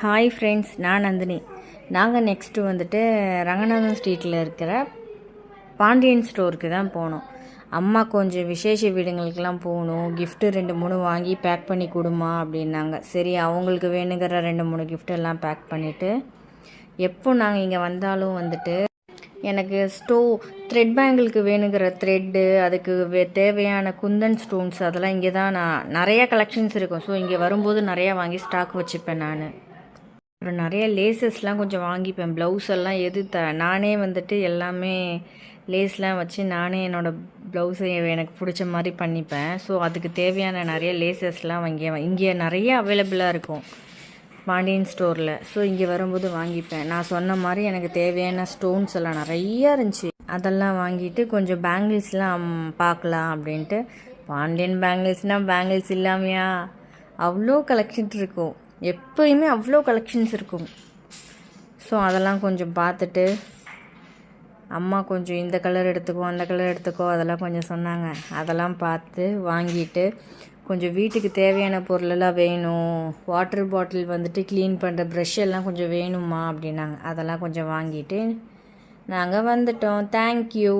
Hi friends நான் நந்தினி. நாங்கள் next வந்துட்டு ரங்கநாதன் ஸ்ட்ரீட்டில் இருக்கிற பாண்டியன் ஸ்டோருக்கு தான் போனோம். அம்மா கொஞ்சம் விசேஷ வீடுங்களுக்கெல்லாம் போகணும். கிஃப்ட்டு ரெண்டு மூணு வாங்கி பேக் பண்ணி கொடுமா அப்படின்னாங்க. சரி அவங்களுக்கு வேணுங்கிற ரெண்டு மூணு கிஃப்டெல்லாம் பேக் பண்ணிவிட்டு எப்போ நாங்கள் இங்கே வந்தாலும் வந்துட்டு எனக்கு ஸ்டோ த்ரெட் பேங்கிளுக்கு வேணுங்கிற த்ரெட்டு அதுக்கு வே தேவையான குந்தன் ஸ்டோன்ஸ் அதெல்லாம் இங்கே தான் நான் நிறையா கலெக்ஷன்ஸ் இருக்கும். ஸோ இங்கே வரும்போது நிறையா வாங்கி ஸ்டாக் வச்சுப்பேன் நான். அப்புறம் நிறைய லேசஸ்லாம் கொஞ்சம் வாங்கிப்பேன். ப்ளவுஸ் எல்லாம் எது த நானே வந்துட்டு எல்லாமே லேஸ்லாம் வச்சு நானே என்னோடய ப்ளவுஸை எனக்கு பிடிச்ச மாதிரி பண்ணிப்பேன். ஸோ அதுக்கு தேவையான நிறைய லேசஸ்லாம் வாங்கி இங்கே நிறைய அவைலபிளாக இருக்கும். பாண்டியன் ஸ்டோரில் ஸோ இங்கே வரும்போது வாங்கிப்பேன். நான் சொன்ன மாதிரி எனக்கு தேவையான ஸ்டோன்ஸ் எல்லாம் நிறையா இருந்துச்சு. அதெல்லாம் வாங்கிட்டு கொஞ்சம் பேங்கிள்ஸ்லாம் பார்க்கலாம் அப்படின்ட்டு. பாண்டியன் பேங்கிள்ஸ்னால் பேங்கிள்ஸ் இல்லாமையா? அவ்வளோ கலெக்ஷன் இருக்கும். எப்போயுமே அவ்வளோ கலெக்ஷன்ஸ் இருக்கும். ஸோ அதெல்லாம் கொஞ்சம் பார்த்துட்டு அம்மா கொஞ்சம் இந்த கலர் எடுத்துக்கோ அந்த கலர் எடுத்துக்கோ அதெல்லாம் கொஞ்சம் சொன்னாங்க. அதெல்லாம் பார்த்து வாங்கிட்டு கொஞ்சம் வீட்டுக்கு தேவையான பொருளெல்லாம் வேணும். வாட்டர் பாட்டில் வந்துட்டு க்ளீன் பண்ணுற ப்ரெஷ் எல்லாம் கொஞ்சம் வேணுமா அப்படின்னாங்க. அதெல்லாம் கொஞ்சம் வாங்கிட்டு நாங்கள் வந்துட்டோம். தேங்க்யூ